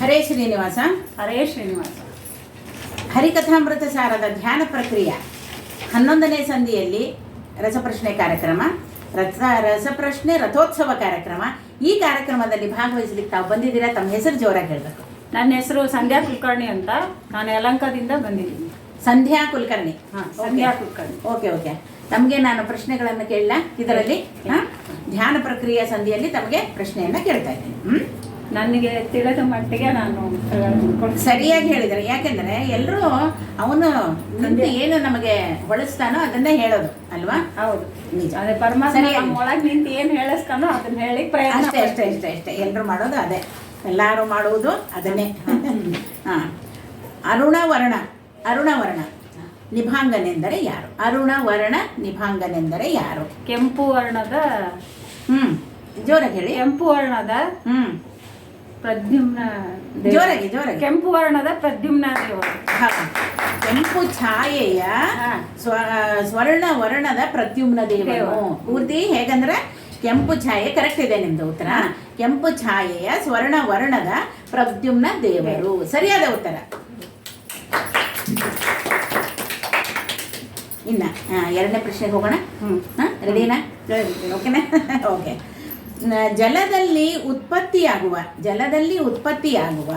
ಹರೇ ಶ್ರೀನಿವಾಸ. ಹರೇ ಶ್ರೀನಿವಾಸ. ಹರಿಕಥಾಮೃತ ಸಾರದ ಧ್ಯಾನ ಪ್ರಕ್ರಿಯೆ. ಹನ್ನೊಂದನೇ ಸಂಧಿಯಲ್ಲಿ ರಸಪ್ರಶ್ನೆ ಕಾರ್ಯಕ್ರಮ ರಥ ರಸಪ್ರಶ್ನೆ ರಥೋತ್ಸವ ಕಾರ್ಯಕ್ರಮ. ಈ ಕಾರ್ಯಕ್ರಮದಲ್ಲಿ ಭಾಗವಹಿಸಲಿಕ್ಕೆ ತಾವು ಬಂದಿದ್ದೀರಾ? ತಮ್ಮ ಹೆಸರು ಜೋರಾಗಿ ಹೇಳಬೇಕು. ನನ್ನ ಹೆಸರು ಸಂಧ್ಯಾ ಕುಲಕರ್ಣಿ ಅಂತ ನಾನು ಯಲಂಕದಿಂದ ಬಂದಿದ್ದೀನಿ. ಸಂಧ್ಯಾ ಕುಲಕರ್ಣಿ. ಹಾಂ ಸಂಧ್ಯಾ ಕುಲಕರ್ಣಿ. Okay okay. ತಮಗೆ ನಾನು ಪ್ರಶ್ನೆಗಳನ್ನು ಕೇಳಲ್ಲ ಇದರಲ್ಲಿ ಹಾ? ಧ್ಯಾನ ಪ್ರಕ್ರಿಯೆ ಸಂಧಿಯಲ್ಲಿ ತಮಗೆ ಪ್ರಶ್ನೆಯನ್ನು ಕೇಳ್ತಾ ಇದ್ದೀನಿ. ಹ್ಮ್? ನನಗೆ ತಿಳಿದ ಮಟ್ಟಿಗೆ ನಾನು ಸರಿಯಾಗಿ ಹೇಳಿದ್ದಾರೆ. ಯಾಕೆಂದ್ರೆ ಎಲ್ಲರೂ ಅವನು ನಂದು ಏನು ನಮಗೆ ಹೊಳಿಸ್ತಾನೋ ಅದನ್ನೇ ಹೇಳೋದು ಅಲ್ವಾ? ಹೌದು. ನಿಜ. ಅದೇ ಪರಮಾತ್ಮ ಒಳಗೆ ನಿಂತು ಏನು ಹೇಳಿಸ್ತಾನೋ ಅದನ್ನ ಹೇಳಿ ಪ್ರಯತ್ನ ಅಷ್ಟೇ ಅಷ್ಟೇ ಅಷ್ಟೇ ಅಷ್ಟೇ. ಎಲ್ಲರೂ ಮಾಡೋದು ಅದೇ. ಎಲ್ಲರೂ ಮಾಡುವುದು ಅದನ್ನೇ. ಹಾ. ಅರುಣವರ್ಣ ಅರುಣವರ್ಣ ನಿಭಾಂಗನೆಂದರೆ ಯಾರು? ಅರುಣವರ್ಣ ನಿಭಾಂಗನೆಂದರೆ ಯಾರು? ಕೆಂಪು ವರ್ಣದ ಹ್ಮ್. ಜೋರಾಗಿ ಹೇಳಿ. ಕೆಂಪು ವರ್ಣದ ಹ್ಮ್. ಪ್ರದ್ಯುಮ್ನ. ಜೋರಾಗಿ ಜೋರಾಗಿ. ಕೆಂಪು ವರ್ಣದ ಪ್ರದ್ಯುಮ್ನ ದೇವರು. ಕೆಂಪು ಛಾಯೆಯ. ಸ್ವ ಸ್ವರ್ಣ ವರ್ಣದ ಪ್ರತ್ಯುಮ್ನ ದೇವರು. ಪೂರ್ತಿ ಹೇಗಂದ್ರೆ ಕೆಂಪು ಛಾಯೆ ಕರೆಕ್ಟ್ ಇದೆ ನಿಮ್ದು ಉತ್ತರ. ಕೆಂಪು ಛಾಯೆಯ ಸ್ವರ್ಣ ವರ್ಣದ ಪ್ರದ್ಯುಮ್ನ ದೇವರು. ಸರಿಯಾದ ಉತ್ತರ. ಇನ್ನ ಎರಡನೇ ಪ್ರಶ್ನೆಗೆ ಹೋಗೋಣ? ಹ್ಮ್. ರೆಡಿನಾ. ಓಕೆನಾ ಓಕೆ ಜಲದಲ್ಲಿ ಉತ್ಪತ್ತಿಯಾಗುವ ಜಲದಲ್ಲಿ ಉತ್ಪತ್ತಿಯಾಗುವ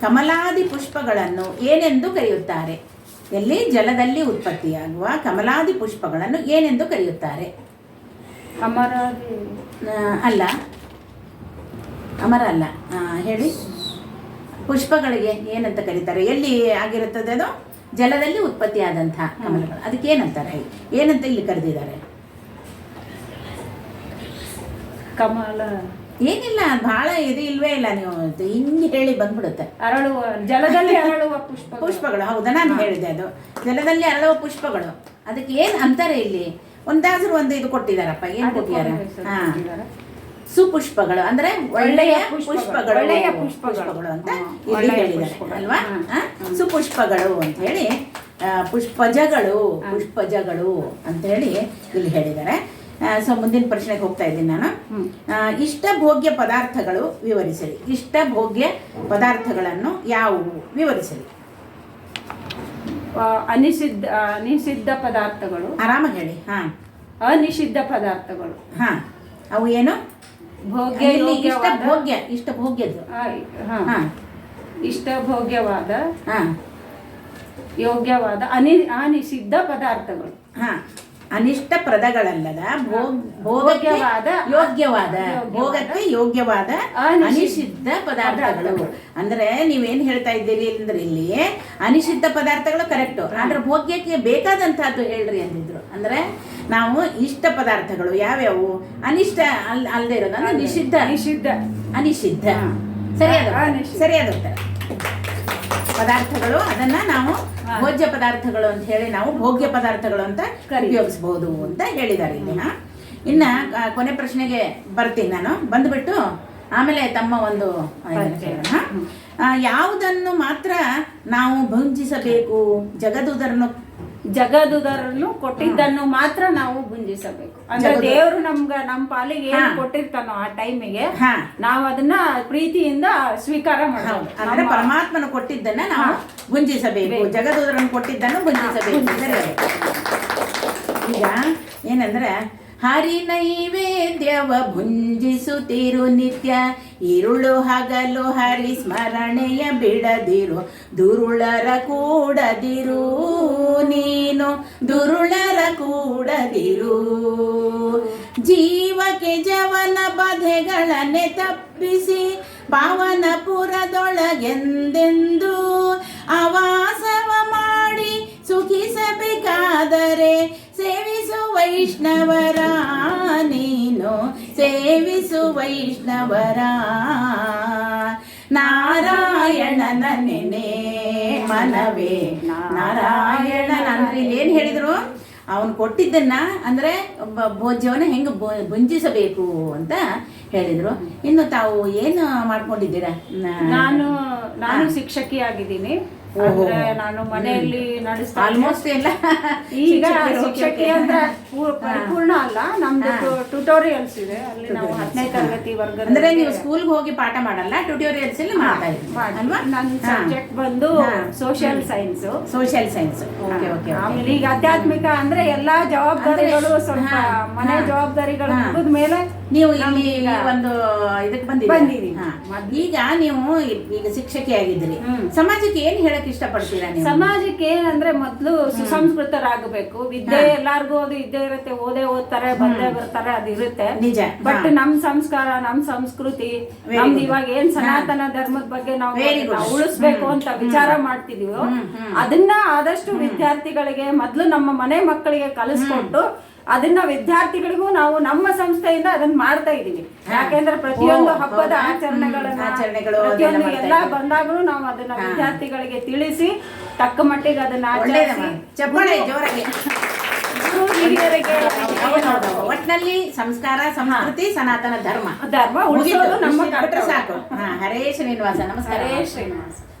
ಕಮಲಾದಿ ಪುಷ್ಪಗಳನ್ನು ಏನೆಂದು ಕರೆಯುತ್ತಾರೆ? ಎಲ್ಲಿ? ಜಲದಲ್ಲಿ ಉತ್ಪತ್ತಿಯಾಗುವ ಕಮಲಾದಿ ಪುಷ್ಪಗಳನ್ನು ಏನೆಂದು ಕರೆಯುತ್ತಾರೆ? ಅಮರ ಅಲ್ಲ. ಅಮರ ಅಲ್ಲ. ಹೇಳಿ. ಪುಷ್ಪಗಳಿಗೆ ಏನಂತ ಕರೀತಾರೆ? ಎಲ್ಲಿ ಆಗಿರುತ್ತದೆ ಅದು? ಜಲದಲ್ಲಿ ಉತ್ಪತ್ತಿಯಾದಂತಹ ಕಮಲಗಳು. ಅದಕ್ಕೆ ಏನಂತಾರೆ? ಏನಂತ ಇಲ್ಲಿ ಕರೆದಿದ್ದಾರೆ? ಕಮಲ. ಏನಿಲ್ಲ ಬಹಳ ಇದು ಇಲ್ವೇ ಇಲ್ಲ ನೀವು. ಹಿಂಗೆ ಹೇಳಿ ಬಂದ್ಬಿಡುತ್ತೆ. ಅರಳುವ ಜಲದಲ್ಲಿ ಅರಳುವ ಪುಷ್ಪ ಪುಷ್ಪಗಳು ಹೌದಾ ನಾನು ಹೇಳಿದೆ ಅದು. ಜಲದಲ್ಲಿ ಅರಳುವ ಪುಷ್ಪಗಳು. ಅದಕ್ಕೆ ಏನು ಅಂತಾರೆ ಇಲ್ಲಿ? ಒಂದಾದ್ರೂ ಒಂದು ಇದು ಕೊಟ್ಟಿದಾರಪ್ಪ ಏನು ಕೊಟ್ಟಿದ್ದಾರೆ ಹಾ. ಸುಪುಷ್ಪಗಳು ಅಂದ್ರೆ ಒಳ್ಳೆಯ ಪುಷ್ಪಗಳು. ಒಳ್ಳೆಯ ಪುಷ್ಪಗಳು. ಅಂತ ಇಲ್ಲಿ ಹೇಳಿದ್ದಾರೆ ಅಲ್ವಾ? ಸುಪುಷ್ಪಗಳು ಅಂತ ಹೇಳಿ ಆ, ಪುಷ್ಪಜಗಳು ಪುಷ್ಪಜಗಳು ಅಂತ ಹೇಳಿ ಇಲ್ಲಿ ಹೇಳಿದ್ದಾರೆ. ಸೊ ಮುಂದಿನ ಪ್ರಶ್ನೆಗೆ ಹೋಗ್ತಾ ಇದ್ದೀನಿ ನಾನು. ಇಷ್ಟ ಭೋಗ್ಯ ಪದಾರ್ಥಗಳು ವಿವರಿಸಲಿ. ಇಷ್ಟ ಭೋಗ್ಯ ಪದಾರ್ಥಗಳನ್ನು ಯಾವುವು? ವಿವರಿಸಲಿ. ಅನಿಸಿದ್ಧ ಅನಿಷಿದ್ಧ ಪದಾರ್ಥಗಳು. ಆರಾಮಾಗಿ ಹೇಳಿ. ಹಾ. ಅನಿಷಿದ್ಧ ಪದಾರ್ಥಗಳು. ಹಾ. ಅವು ಏನು? ಭೋಗ್ಯ ಇಷ್ಟ ಭೋಗ್ಯ ಇಷ್ಟ ಭೋಗ್ಯದ್ದು ಹಾ. ಇಷ್ಟ ಭೋಗ್ಯವಾದ ಹಾ. ಯೋಗ್ಯವಾದ ಅನಿ ಅನಿಸಿದ್ಧ ಪದಾರ್ಥಗಳು. ಹಾ. ಅನಿಷ್ಟ ಪ್ರದಗಳಲ್ಲದ ಭೋಗ್ ಭೋಗಕ್ಕೆ ಯೋಗ್ಯವಾದ ಭೋಗಕ್ಕೆ ಯೋಗ್ಯವಾದ ಅನಿಷಿದ್ಧ ಅನಿಷಿದ್ಧ ಪದಾರ್ಥಗಳು. ಅಂದ್ರೆ ನೀವೇನ್ ಹೇಳ್ತಾ ಇದ್ದೀರಿ ಅಂದ್ರೆ ಇಲ್ಲಿ ಅನಿಷಿದ್ಧ ಪದಾರ್ಥಗಳು ಕರೆಕ್ಟ್ ಆದ್ರೆ ಭೋಗ್ಯಕ್ಕೆ ಬೇಕಾದಂತಹದ್ದು ಹೇಳ್ರಿ ಅಂದಿದ್ರು. ಅಂದ್ರೆ ನಾವು ಇಷ್ಟ ಪದಾರ್ಥಗಳು ಯಾವ್ಯಾವು? ಅನಿಷ್ಟ ಅಲ್ ಅಲ್ಲದೆ ಇರೋದು ಅಂದ್ರೆ ನಿಷಿದ್ಧ. ನಿಷಿದ್ಧ ಅನಿಷಿದ್ಧ. ಸರಿಯಾದ. ಸರಿಯಾದ ಪದಾರ್ಥಗಳು ಅದನ್ನ ನಾವು. ಭೋಜ್ಯ ಪದಾರ್ಥಗಳು ಅಂತ ಹೇಳಿ ನಾವು ಭೋಗ್ಯ ಪದಾರ್ಥಗಳು ಅಂತ. ಉಪಯೋಗಿಸಬಹುದು ಅಂತ ಹೇಳಿದ್ದಾರೆ ಇಲ್ಲಿ ಹಾ ಇನ್ನ ಕೊನೆ ಪ್ರಶ್ನೆಗೆ ಬರ್ತೀನಿ ನಾನು. ಬಂದ್ಬಿಟ್ಟು ಆಮೇಲೆ ತಮ್ಮ ಒಂದು ಯಾವುದನ್ನು ಮಾತ್ರ ನಾವು ಭಂಜಿಸಬೇಕು? ಜಗದುದರನ್ನು ಜಗದುದರನ್ನು ಕೊಟ್ಟಿದ್ದನ್ನು ಮಾತ್ರ ನಾವು ಗುಂಜಿಸಬೇಕು ಅಂದ್ರೆ ದೇವರು ನಮ್ಗ ನಮ್ ಪಾಲಿಗೆ ಏನು. ಕೊಟ್ಟಿರ್ತಾನೋ ಆ ಟೈಮಿಗೆ ನಾವು ಅದನ್ನ ಪ್ರೀತಿಯಿಂದ ಸ್ವೀಕಾರ. ಮಾಡಬೇಕು ಅಂದ್ರೆ ಪರಮಾತ್ಮನ ಕೊಟ್ಟಿದ್ದನ್ನ ನಾವು ಗುಂಜಿಸಬೇಕು. ಜಗದುದರನ್ನು ಕೊಟ್ಟಿದ್ದನ್ನು ಗುಂಜಿಸಬೇಕು. ಈಗ ಏನಂದ್ರೆ ಹರಿ ನೈವೇದ್ಯವ ಭುಂಜಿಸುತ್ತಿರು ನಿತ್ಯ. ಇರುಳು ಹಗಲು ಹರಿ ಸ್ಮರಣೆಯ ಬಿಡದಿರು. ದುರುಳರ ಕೂಡದಿರು ನೀನು. ದುರುಳರ ಕೂಡದಿರು. ಜೀವಕ್ಕೆ ಜವನ ಬಧೆಗಳನ್ನೇ ತಪ್ಪಿಸಿ ಪಾವನಪುರದೊಳಗೆಂದೆಂದು ಅವಾಸವ ಮಾಡಿ ಸುಖಿಸಬೇಕಾದರೆ ಸೇವಿಸು ವೈಷ್ಣವರ ನೀನು ಸೇವಿಸು ವೈಷ್ಣವರ. ನಾರಾಯಣನ ನೆನೆ ಮನವೇ. ನಾರಾಯಣ ಅಂದ್ರೆ ಏನು ಹೇಳಿದ್ರು? ಅವನು ಕೊಟ್ಟಿದ್ದನ್ನ ಅಂದ್ರೆ ಭೋಜ್ಯವನ್ನ ಹೆಂಗೆ ಬುಂಜಿಸಬೇಕು ಭುಂಜಿಸಬೇಕು ಅಂತ ಹೇಳಿದ್ರು. ಇನ್ನು ತಾವು ಏನು ಮಾಡ್ಕೊಂಡಿದ್ದೀರಾ? ನಾನು ನಾನು ಹಾ. ಶಿಕ್ಷಕಿ ಅಂದ್ರೆ ನಾನು ಮನೆಯಲ್ಲಿ ನಡೆಸ್ತಾ ಆಲ್ಮೋಸ್ಟ್ ಎಲ್ಲ ಈಗ ಶಿಕ್ಷಕಿ ಅಂದ್ರೆ ಪರಿಪೂರ್ಣ ಅಲ್ಲ. ನಮ್ದು ಟ್ಯುಟೋರಿಯಲ್ಸ್ ಇದೆ. ಅಲ್ಲಿ ನಾವು ಹತ್ತನೇ ತರಗತಿ ವರ್ಗ ಅಂದ್ರೆ ನೀವು ಸ್ಕೂಲ್ಗೆ ಹೋಗಿ ಪಾಠ ಮಾಡಲ್ಲ? ಟ್ಯುಟೋರಿಯಲ್ಸ್ ಅಲ್ಲಿ ಮಾಡ್ತಾ ಅಲ್ವಾ? ನನ್ನ ಸಬ್ಜೆಕ್ಟ್ ಬಂದು social science social science okay okay ಆಮೇಲೆ ಈಗ ಆಧ್ಯಾತ್ಮಿಕ ಅಂದ್ರೆ ಎಲ್ಲಾ ಜವಾಬ್ದಾರಿಗಳು ಸ್ವಲ್ಪ ಮನೆ. ಜವಾಬ್ದಾರಿಗಳು. ಮುಗಿದ ಮೇಲೆ ನೀವು ಇಲ್ಲಿ ಒಂದು ಇದಕ್ಕೆ ಬಂದಿದ್ದೀರಿ. ಈಗ ನೀವು ಈಗ ಶಿಕ್ಷಕಿಯಾಗಿದ್ದೀರಿ ಆಗಿದ್ರಿ ಸಮಾಜಕ್ಕೆ ಏನ್ ಹೇಳಕ್ ಇಷ್ಟಪಡ್ತೀರಾ ಇಷ್ಟಪಡ್ತೀನಿ ಸಮಾಜಕ್ಕೆ ಏನಂದ್ರೆ ಮೊದ್ಲು ಸುಸಂಸ್ಕೃತರಾಗಬೇಕು. ವಿದ್ಯೆ ಎಲ್ಲಾರ್ಗು ಅದು ಇದ್ದೇ ಇರುತ್ತೆ ಓದೇ ಓದ್ತಾರೆ ಬಂದೇ ಬರ್ತಾರೆ ಅದು ಇರುತ್ತೆ. ನಿಜ. ಬಟ್. ನಮ್ ಸಂಸ್ಕಾರ ನಮ್ ಸಂಸ್ಕೃತಿ ನಮ್ದು ಇವಾಗ ಏನ್ ಸನಾತನ ಧರ್ಮದ ಬಗ್ಗೆ ನಾವು ಉಳಿಸ್ಬೇಕು ಅಂತ ವಿಚಾರ ಮಾಡ್ತಿದೀವೋ. ಅದನ್ನ ಆದಷ್ಟು ವಿದ್ಯಾರ್ಥಿಗಳಿಗೆ ಮೊದ್ಲು ನಮ್ಮ ಮನೆ ಮಕ್ಕಳಿಗೆ ಕಲಿಸ್ಕೊಟ್ಟು ಅದನ್ನ ವಿದ್ಯಾರ್ಥಿಗಳಿಗೂ ನಾವು ನಮ್ಮ ಸಂಸ್ಥೆಯಿಂದ ಅದನ್ನ ಮಾಡ್ತಾ ಇದೀವಿ ಯಾಕೆಂದ್ರೆ ಪ್ರತಿಯೊಂದು ಹಬ್ಬದ ಆಚರಣೆಗಳನ್ನು ಆಚರಣೆಗಳು ಪ್ರತಿಯೊಂದು ಎಲ್ಲ ಬಂದಾಗಲೂ ನಾವು ಅದನ್ನ ವಿದ್ಯಾರ್ಥಿಗಳಿಗೆ ತಿಳಿಸಿ ತಕ್ಕ ಮಟ್ಟಿಗೆ ಅದನ್ನ ಆಚರಿಸಿ. ಚಪ್ಪಾಳೆ ಜೋರಾಗಿ. ಒಟ್ನಲ್ಲಿ ಸಂಸ್ಕಾರ ಸಂಸ್ಕೃತಿ ಸನಾತನ ಧರ್ಮ. ಧರ್ಮ. ಉಳಿಸೋದು ನಮ್ಮ. ಸಾಕು. ಹರೇ ಶ್ರೀನಿವಾಸ. ನಮಸ್ಕಾರ. ಹರೇ ಶ್ರೀನಿವಾಸ.